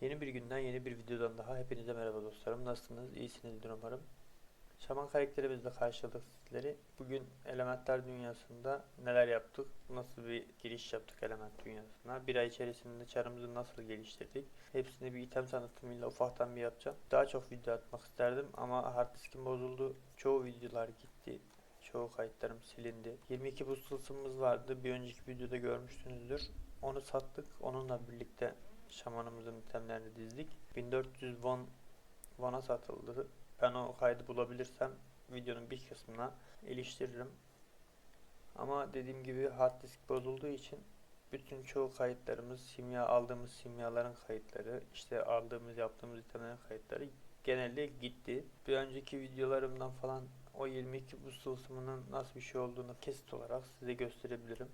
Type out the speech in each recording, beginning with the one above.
Yeni bir günden yeni bir videodan daha hepinize merhaba dostlarım. Nasılsınız? İyisinizdir umarım. Şaman karakterimizle karşıladık sizleri. Bugün elementler dünyasında neler yaptık? Nasıl bir giriş yaptık element dünyasına? Bir ay içerisinde çarımızı nasıl geliştirdik? Hepsini bir item tanıtımıyla ufaktan bir yapacağım. Daha çok video atmak isterdim ama hard diskim bozuldu. Çoğu videolar gitti. Çoğu kayıtlarım silindi. 22 buz vardı. Bir önceki videoda görmüşsünüzdür. Onu sattık. Onunla birlikte şamanımızın itemlerini dizdik. 1400 won Van'a satıldı. Ben o kaydı bulabilirsem videonun bir kısmına iliştiririm. Ama dediğim gibi hard disk bozulduğu için bütün çoğu kayıtlarımız simya aldığımız simyaların kayıtları, işte aldığımız yaptığımız itemlerin kayıtları genelde gitti. Bir önceki videolarımdan falan o 22 buz tılsımının nasıl bir şey olduğunu kesit olarak size gösterebilirim.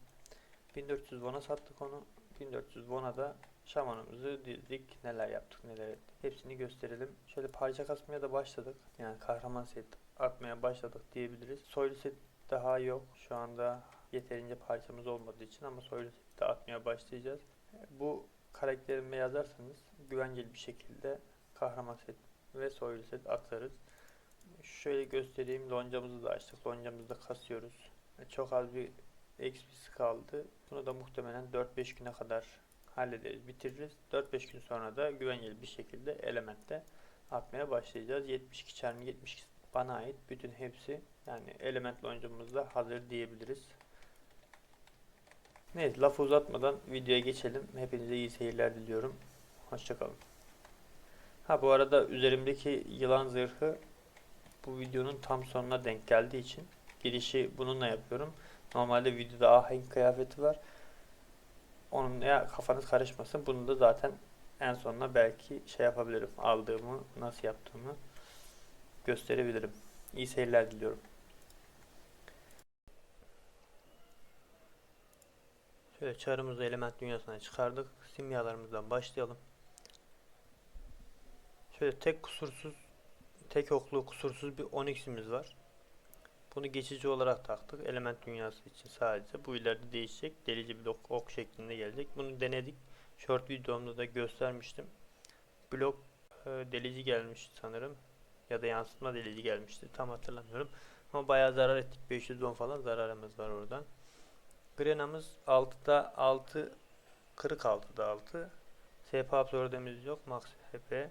1400 Won'a sattık onu. 1400 Won'a da şamanımızı dizdik. Neler yaptık neler ettik. Hepsini gösterelim. Şöyle parça kasmaya da başladık. Yani kahraman set atmaya başladık diyebiliriz. Soylu set daha yok. Şu anda yeterince parçamız olmadığı için ama soylu set de atmaya başlayacağız. Bu karakterime yazarsanız güvenceli bir şekilde kahraman set ve soylu set atarız. Şöyle göstereyim. Loncamızı da açtık. Loncamızı da kasıyoruz. Çok az bir XP'si kaldı. Bunu da muhtemelen 4-5 güne kadar hallederiz, bitiririz. 4-5 gün sonra da güvenceli bir şekilde elementte atmaya başlayacağız. 72 çarpı 72 bana ait. Bütün hepsi yani element loncamız da hazır diyebiliriz. Neyse lafı uzatmadan videoya geçelim. Hepinize iyi seyirler diliyorum. Hoşçakalın. Ha bu arada üzerimdeki yılan zırhı bu videonun tam sonuna denk geldiği için girişi bununla yapıyorum. Normalde videoda ahenk kıyafeti var. Onun ya kafanız karışmasın. Bunu da zaten en sonuna belki şey yapabilirim. Aldığımı, nasıl yaptığımı gösterebilirim. İyi seyirler diliyorum. Şöyle çarımızı element dünyasına çıkardık. Simyalarımızdan başlayalım. Şöyle tek kusursuz, tek oklu kusursuz bir onyx'imiz var. Bunu geçici olarak taktık. Element dünyası için sadece. Bu ileride değişecek. Delici bir ok, ok şeklinde gelecek. Bunu denedik. Short videomda da göstermiştim. Blok e, delici gelmişti sanırım. Ya da yansıtma delici gelmişti. Tam hatırlamıyorum. Ama bayağı zarar ettik. 510 falan zararımız var oradan. Grena'mız 6'da 6 kırık 6'da 6. SP absorbemiz yok. Max HP.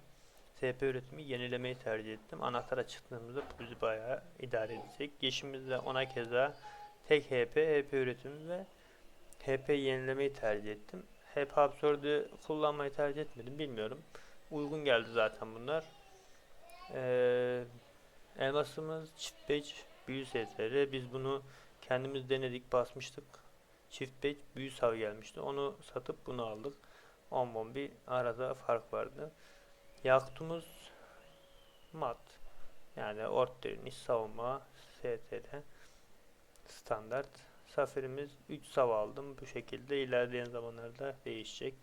SP üretimi yenilemeyi tercih ettim. Anahtara çıktığımızda bizi bayağı idare edecek. Yeşimizde ona keza tek HP, HP üretimi ve HP yenilemeyi tercih ettim. HP absorbü kullanmayı tercih etmedim. Bilmiyorum. Uygun geldi zaten bunlar. Ee, elmasımız çift page büyü STR. Biz bunu kendimiz denedik, basmıştık. Çift page büyü sav gelmişti. Onu satıp bunu aldık. 10 bir arada fark vardı. Yaktumuz mat. Yani ort direniş savunma STR standart. Saferimiz 3 sav aldım. Bu şekilde ilerleyen zamanlarda değişecek.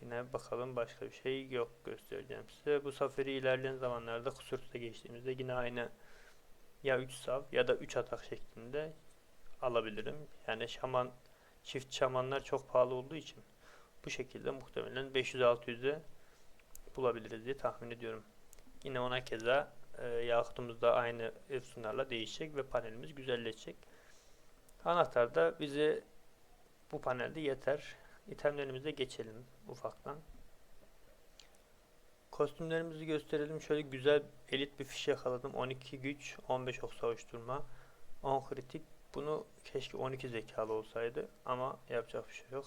Yine bakalım başka bir şey yok göstereceğim size. Bu saferi ilerleyen zamanlarda kusursuzda geçtiğimizde yine aynı ya 3 sav ya da 3 atak şeklinde alabilirim. Yani şaman çift şamanlar çok pahalı olduğu için bu şekilde muhtemelen 500-600'e bulabiliriz diye tahmin ediyorum. Yine ona keza e, yakutumuz da aynı efsunlarla değişecek ve panelimiz güzelleşecek. Anahtar da bize bu panelde yeter. İtemlerimize geçelim ufaktan. Kostümlerimizi gösterelim. Şöyle güzel elit bir fiş yakaladım. 12 güç, 15 ok savuşturma, 10 kritik. Bunu keşke 12 zekalı olsaydı ama yapacak bir şey yok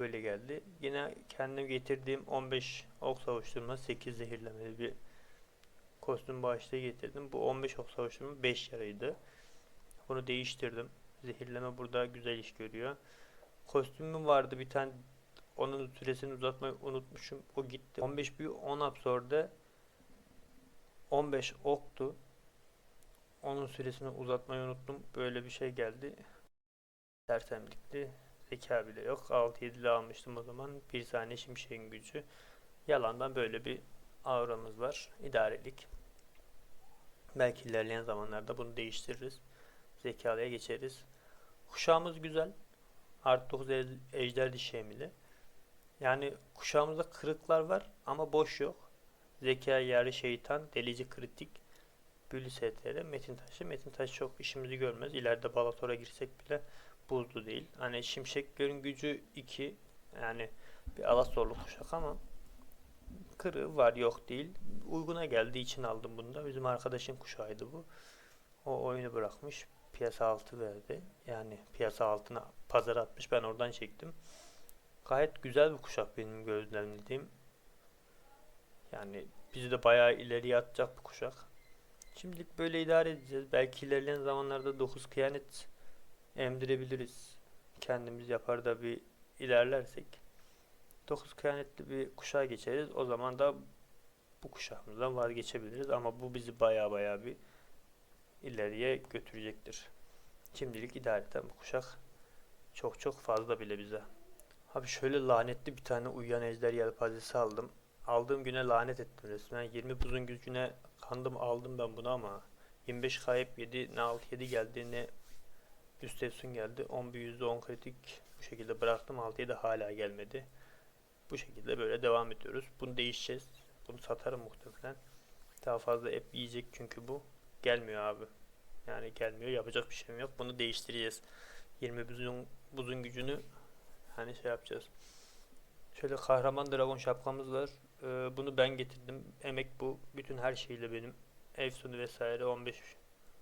böyle geldi. Yine kendim getirdiğim 15 ok savuşturma 8 zehirlemeli bir kostüm bağışlığı getirdim. Bu 15 ok savuşturma 5 yaraydı. Bunu değiştirdim. Zehirleme burada güzel iş görüyor. Kostümüm vardı bir tane onun süresini uzatmayı unutmuşum. O gitti. 15 büyü 10 absorbe 15 oktu. Onun süresini uzatmayı unuttum. Böyle bir şey geldi. Sersemlikti. Zeka bile yok. 6-7'li almıştım o zaman. Bir saniye şimşeğin gücü. Yalandan böyle bir auramız var. İdarelik. Belki ilerleyen zamanlarda bunu değiştiririz. Zekalıya geçeriz. Kuşağımız güzel. Artı 9 ejder dişi emili. Yani kuşağımızda kırıklar var ama boş yok. Zeka yarı şeytan, delici kritik, büyülü STR, metin taşı. Metin taşı çok işimizi görmez. İleride Balator'a girsek bile buzlu değil. Hani şimşeklerin gücü 2 yani bir Alasorlu kuşak ama kırığı var yok değil. Uyguna geldiği için aldım bunu da. Bizim arkadaşın kuşağıydı bu. O oyunu bırakmış. Piyasa altı verdi. Yani piyasa altına pazara atmış. Ben oradan çektim. Gayet güzel bir kuşak benim gözlemlediğim. Yani bizi de bayağı ileriye atacak bir kuşak. Şimdilik böyle idare edeceğiz. Belki ilerleyen zamanlarda 9 kıyamet emdirebiliriz. Kendimiz yapar da bir ilerlersek. 9 kıyanetli bir kuşağa geçeriz. O zaman da bu kuşağımızdan vazgeçebiliriz. Ama bu bizi baya baya bir ileriye götürecektir. Şimdilik idare bu kuşak çok çok fazla bile bize. Abi şöyle lanetli bir tane uyuyan ejder yelpazesi aldım. Aldığım güne lanet ettim resmen. 20 buzun gücüne kandım aldım ben bunu ama 25 kayıp yedi ne alt 7 geldi ne üst efsun geldi. 10 bir %10 kritik bu şekilde bıraktım. 6 7 hala gelmedi. Bu şekilde böyle devam ediyoruz. Bunu değişeceğiz. Bunu satarım muhtemelen. Daha fazla hep yiyecek çünkü bu. Gelmiyor abi. Yani gelmiyor. Yapacak bir şeyim yok. Bunu değiştireceğiz. 20 buzun, buzun gücünü hani şey yapacağız. Şöyle kahraman dragon şapkamız var. Ee, bunu ben getirdim. Emek bu. Bütün her şeyle benim. Efsunu vesaire 15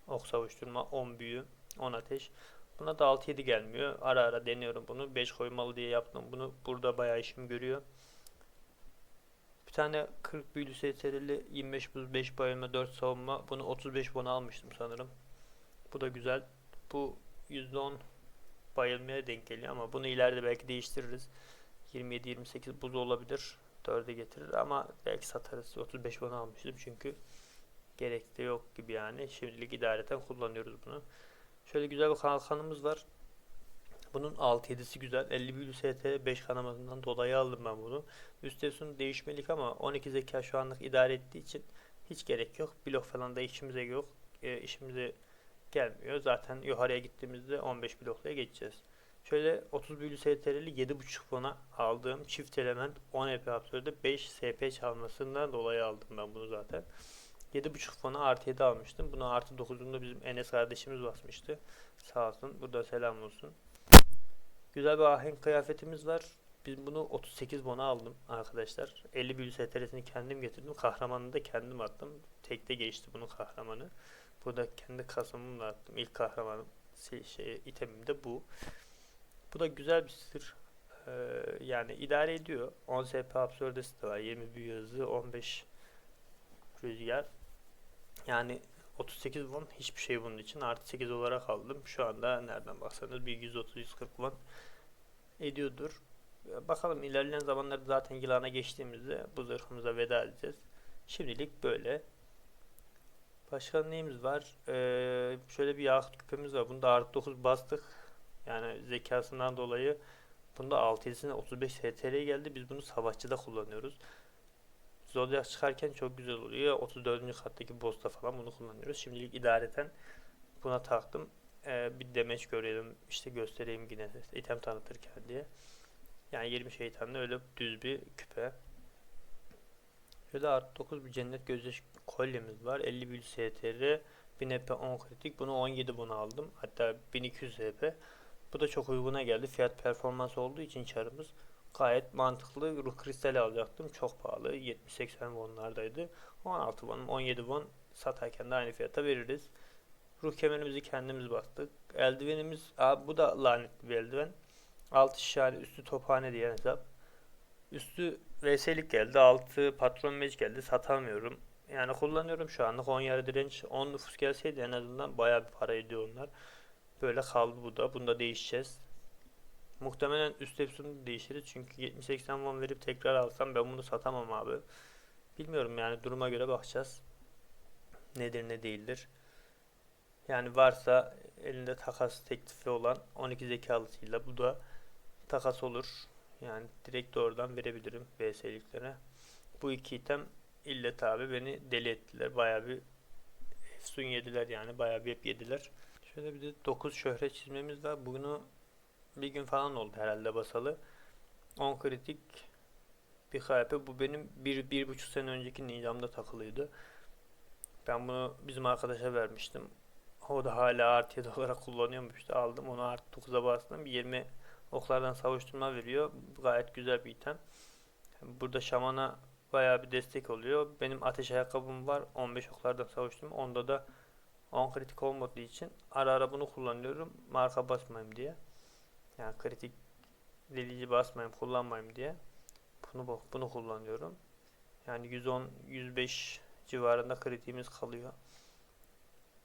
ok savuşturma, 10 büyü, 10 ateş. Buna da 6-7 gelmiyor. Ara ara deniyorum bunu. 5 koymalı diye yaptım bunu. Burada bayağı işim görüyor. Bir tane 40 büyülü STR'li 25 buz 5 bayılma 4 savunma. Bunu 35 bona almıştım sanırım. Bu da güzel. Bu %10 bayılmaya denk geliyor ama bunu ileride belki değiştiririz. 27-28 buz olabilir. 4'e getirir ama belki satarız. 35 bona almıştım çünkü gerek de yok gibi yani. Şimdilik idareten kullanıyoruz bunu. Şöyle güzel bir kalkanımız var. Bunun 6-7'si güzel. 50 büyülü ST 5 kanamasından dolayı aldım ben bunu. Üst efsun değişmelik ama 12 zeka şu anlık idare ettiği için hiç gerek yok. Blok falan da işimize yok. E, işimize gelmiyor. Zaten yukarıya gittiğimizde 15 blokla geçeceğiz. Şöyle 30 büyülü STR'li 7.5 fona aldığım çift element 10 EP absürde 5 SP çalmasından dolayı aldım ben bunu zaten. 7.5 fona artı 7 almıştım. Bunu artı 9'unda bizim Enes kardeşimiz basmıştı. Sağ olsun. Burada selam olsun. Güzel bir ahenk kıyafetimiz var. Biz bunu 38 bona aldım arkadaşlar. 50 büyülü STR'sini kendim getirdim. Kahramanını da kendim attım. Tekte geçti bunun kahramanı. Burada kendi kasımımla attım. İlk kahramanım şey, itemim de bu. Bu da güzel bir sır. Ee, yani idare ediyor. 10 SP absürdesi de var. 20 büyü hızı, 15 rüzgar. Yani 38 won hiçbir şey bunun için. Artı 8 olarak aldım. Şu anda nereden baksanız bir 130-140 won ediyordur. Bakalım ilerleyen zamanlarda zaten yılana geçtiğimizde bu zırhımıza veda edeceğiz. Şimdilik böyle. Başka neyimiz var? Ee, şöyle bir yakıt küpemiz var. Bunda artı 9 bastık. Yani zekasından dolayı bunda 6'sine 35 STR geldi. Biz bunu savaşçıda kullanıyoruz. Zodiac çıkarken çok güzel oluyor. 34. kattaki boss'ta falan bunu kullanıyoruz. Şimdilik idareten buna taktım. Ee, bir demeç görelim. işte göstereyim yine item tanıtırken diye. Yani 20 şeytanlı öyle düz bir küpe. Şöyle artı 9 bir cennet gözyaşı kolyemiz var. 50 büyülü STR. 1000 EP 10 kritik. Bunu 17 bunu aldım. Hatta 1200 EP. Bu da çok uyguna geldi. Fiyat performans olduğu için çarımız gayet mantıklı. Ruh kristali alacaktım. Çok pahalı. 70-80 wonlardaydı. 16 won, 17 won satarken de aynı fiyata veririz. Ruh kemerimizi kendimiz bastık. Eldivenimiz, abi bu da lanetli bir eldiven. Altı şişhane, üstü tophane diye hesap. Üstü VS'lik geldi. Altı patron mec geldi. Satamıyorum. Yani kullanıyorum şu anlık 10 yarı direnç 10 nüfus gelseydi en azından bayağı bir para ediyor onlar. Böyle kaldı bu da. Bunda değişeceğiz. Muhtemelen üst hepsini değişiriz. Çünkü 70-80 won verip tekrar alsam ben bunu satamam abi. Bilmiyorum yani duruma göre bakacağız. Nedir ne değildir. Yani varsa elinde takas teklifi olan 12 zekalısıyla bu da takas olur. Yani direkt doğrudan verebilirim VS'liklere. Bu iki item ille tabi beni deli ettiler. Baya bir efsun yediler yani. Baya bir hep yediler. Şöyle bir de 9 şöhret çizmemiz var. Bunu bir gün falan oldu herhalde basalı. 10 kritik bir KP. Bu benim bir, bir buçuk sene önceki Ninja'mda takılıydı. Ben bunu bizim arkadaşa vermiştim. O da hala artı 7 olarak kullanıyormuş. Aldım onu artı 9'a bastım. 20 oklardan savuşturma veriyor. Gayet güzel bir item. Burada şamana bayağı bir destek oluyor. Benim ateş ayakkabım var. 15 oklardan savuştum. Onda da 10 kritik olmadığı için ara ara bunu kullanıyorum. Marka basmayayım diye. Yani kritik delici basmayayım, kullanmayayım diye. Bunu bunu kullanıyorum. Yani 110 105 civarında kritiğimiz kalıyor.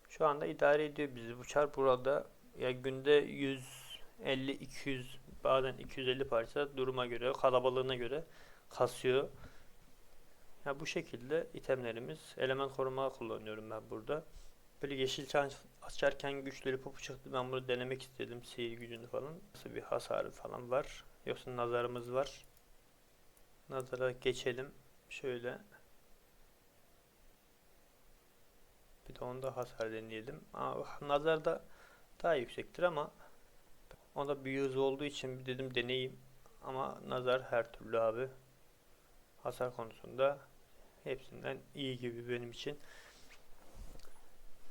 Şu anda idare ediyor bizi. Bu çar burada ya günde 150 200 bazen 250 parça duruma göre, kalabalığına göre kasıyor. Ya bu şekilde itemlerimiz element koruma kullanıyorum ben burada. Böyle yeşil çan açarken güçleri popu çıktı. Ben bunu denemek istedim. Sihir gücünü falan. Nasıl bir hasarı falan var. Yoksa nazarımız var. Nazara geçelim. Şöyle. Bir de onda hasar deneyelim. Aa, nazar da daha yüksektir ama onda büyü hızı olduğu için dedim deneyeyim. Ama nazar her türlü abi. Hasar konusunda hepsinden iyi gibi benim için.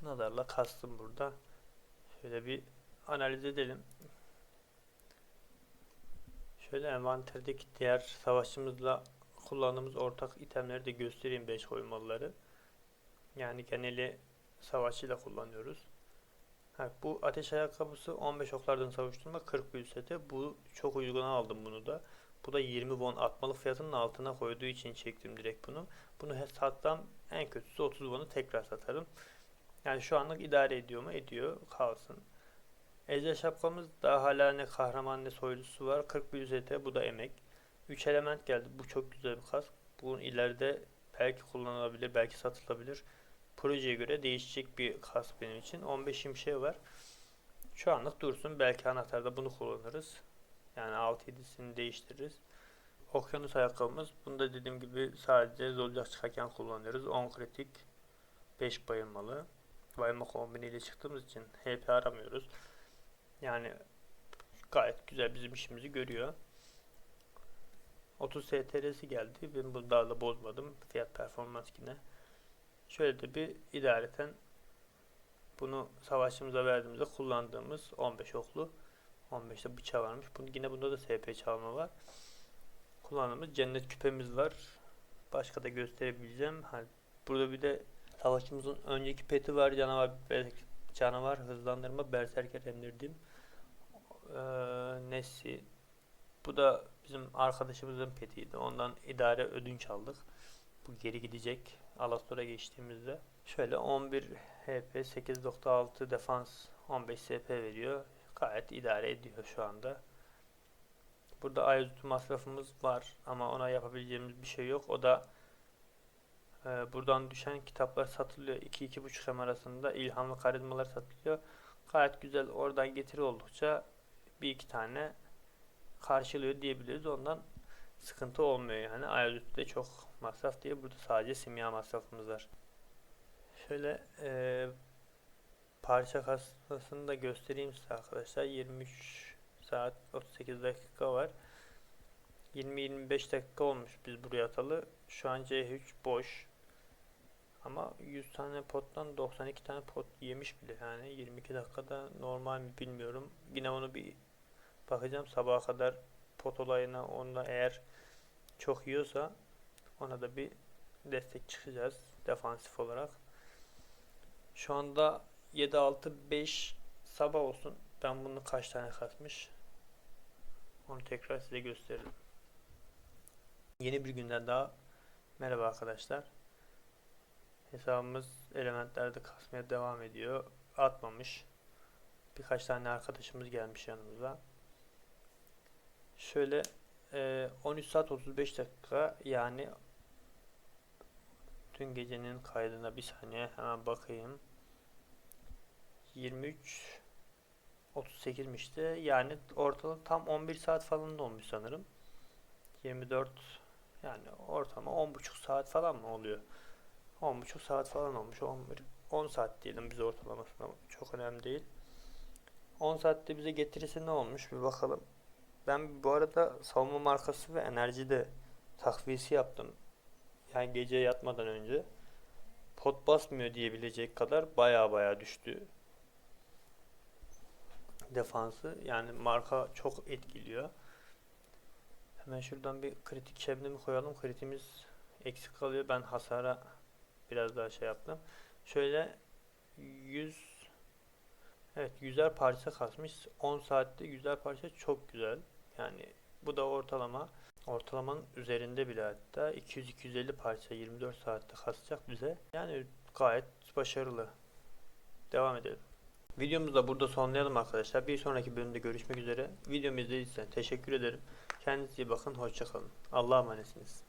Nazarla kastım burada. Şöyle bir analiz edelim. Şöyle envanterdeki diğer savaşçımızla kullandığımız ortak itemleri de göstereyim 5 koymalıları. Yani geneli savaşçıyla kullanıyoruz. Ha, bu ateş ayakkabısı 15 oklardan savuşturma 40 büyü. Bu çok uyguna aldım bunu da. Bu da 20 won atmalık fiyatının altına koyduğu için çektim direkt bunu. Bunu satsam en kötüsü 30 won'u tekrar satarım. Yani şu anlık idare ediyor mu? Ediyor. Kalsın. Ejder şapkamız daha hala ne kahraman ne soylusu var. 40 bir üzete. Bu da emek. 3 element geldi. Bu çok güzel bir kask. Bunun ileride belki kullanılabilir, belki satılabilir. Projeye göre değişecek bir kask benim için. 15 şey var. Şu anlık dursun. Belki anahtarda bunu kullanırız. Yani 6-7'sini değiştiririz. Okyanus ayakkabımız. Bunu da dediğim gibi sadece zolcak çıkarken kullanıyoruz. 10 kritik, 5 bayılmalı. Bayılma kombiniyle çıktığımız için HP aramıyoruz. Yani gayet güzel bizim işimizi görüyor. 30 STR'si geldi. Ben bunu daha da bozmadım. Fiyat performans yine. Şöyle de bir idareten bunu savaşçımıza verdiğimizde kullandığımız 15 oklu 15'te bıçağı varmış. Bunu, yine bunda da SP çalma var. Kullandığımız cennet küpemiz var. Başka da gösterebileceğim. Burada bir de savaşçımızın önceki peti var. Canavar canavar hızlandırma berserker emdirdiğim ee, Nessi bu da bizim arkadaşımızın petiydi. Ondan idare ödünç aldık. Bu geri gidecek. Alastor'a geçtiğimizde. Şöyle 11 HP 8.6 defans 15 SP veriyor. Gayet idare ediyor şu anda. Burada ayazütü masrafımız var ama ona yapabileceğimiz bir şey yok. O da e, buradan düşen kitaplar satılıyor. 2-2.5 hem arasında ilhamlı karizmalar satılıyor. Gayet güzel oradan getiri oldukça bir iki tane karşılıyor diyebiliriz. Ondan sıkıntı olmuyor yani. Ayazüt'te çok masraf diye burada sadece simya masrafımız var. Şöyle e, parça kasasını da göstereyim size arkadaşlar. 23 saat 38 dakika var. 20-25 dakika olmuş biz buraya atalı. Şu an C3 boş. Ama 100 tane pottan 92 tane pot yemiş bile yani 22 dakikada normal mi bilmiyorum. Yine onu bir bakacağım sabaha kadar pot olayına onda eğer çok yiyorsa ona da bir destek çıkacağız defansif olarak. Şu anda 7 6 5 sabah olsun. Ben bunu kaç tane kasmış? Onu tekrar size gösteririm. Yeni bir günden daha merhaba arkadaşlar. Hesabımız elementlerde kasmaya devam ediyor. Atmamış. Birkaç tane arkadaşımız gelmiş yanımıza. Şöyle e, 13 saat 35 dakika yani dün gecenin kaydına bir saniye hemen bakayım. 23 38'mişti. Yani ortalama tam 11 saat falan da olmuş sanırım. 24 yani ortalama 10,5 saat falan mı oluyor? 10,5 saat falan olmuş. 11 10 saat diyelim biz ortalamasına. Çok önemli değil. 10 saatte bize getirisi ne olmuş bir bakalım. Ben bu arada savunma markası ve enerjide takviyesi yaptım. Yani gece yatmadan önce. Pot basmıyor diyebilecek kadar baya baya düştü. Defansı. Yani marka çok etkiliyor. Hemen şuradan bir kritik şebnemi koyalım. Kritimiz eksik kalıyor. Ben hasara biraz daha şey yaptım. Şöyle 100 Evet yüzer parça kasmış. 10 saatte yüzer parça çok güzel. Yani bu da ortalama. Ortalamanın üzerinde bile hatta 200-250 parça 24 saatte kasacak bize. Yani gayet başarılı. Devam edelim. Videomuzu da burada sonlayalım arkadaşlar. Bir sonraki bölümde görüşmek üzere. Videomu izlediyseniz teşekkür ederim. Kendinize iyi bakın. Hoşçakalın. Allah'a emanetsiniz.